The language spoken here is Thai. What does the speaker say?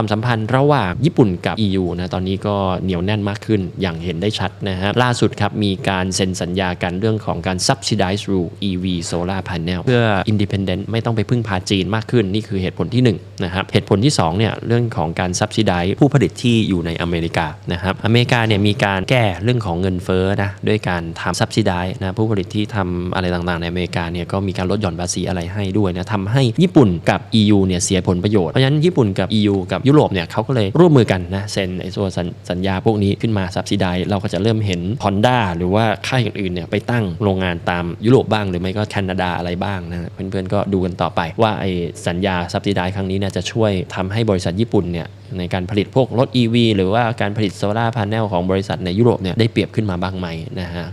ความสัมพันธ์ระหว่างญี่ปุ่นกับ EU นะตอนนี้ก็เหนียวแน่นมากขึ้นอย่างเห็นได้ชัดนะฮะล่าสุดครับมีการเซ็นสัญญากันเรื่องของการ subsidize rule EV solar panel เพื่อ independent ไม่ต้องไปพึ่งพาจีนมากขึ้น นี่คือเหตุผลที่1นะครับเหตุผลที่2เนี่ยเรื่องของการ subsidize ผู้ผลิตที่อยู่ในอเมริกานะครับอเมริกาเนี่ยมีการแก้เรื่องของเงินเฟ้อนะด้วยการทำ subsidize นะผู้ผลิตที่ทำอะไรต่างๆ ในอเมริกาเนี่ยก็มีการลดหย่อนภาษีอะไรให้ด้วยนะทำให้ญี่ปุ่นกับ EU เนี่ยเสียผลประโยชน์เพราะฉะนั้นญี่ปุ่นกับ EU กับยุโรปเนี่ยเขาก็เลยร่วมมือกันนะเซ็นไอ้ตัวสัญสัญญาพวกนี้ขึ้นมา subsidize เราก็จะเริ่มเห็น Honda หรือว่าค่ายอื่นๆเนี่ยไปตั้งโรงงานตามยุโรปบ้าง หรือไม่ก็แคนาดาอะไรบ้างนะเพื่อนๆก็ดูกันต่อไปว่าไอ้สัญญา subsidize ครั้งนี้เนี่ยจะช่วยทำให้บริษัทญี่ปุ่นเนี่ยในการผลิตพวกรถ EV หรือว่าการผลิตโซลาร์พาเนลของบริษัทในยุโรปเนี่ยได้เปรียบขึ้นมาบ้างไหมนะฮะ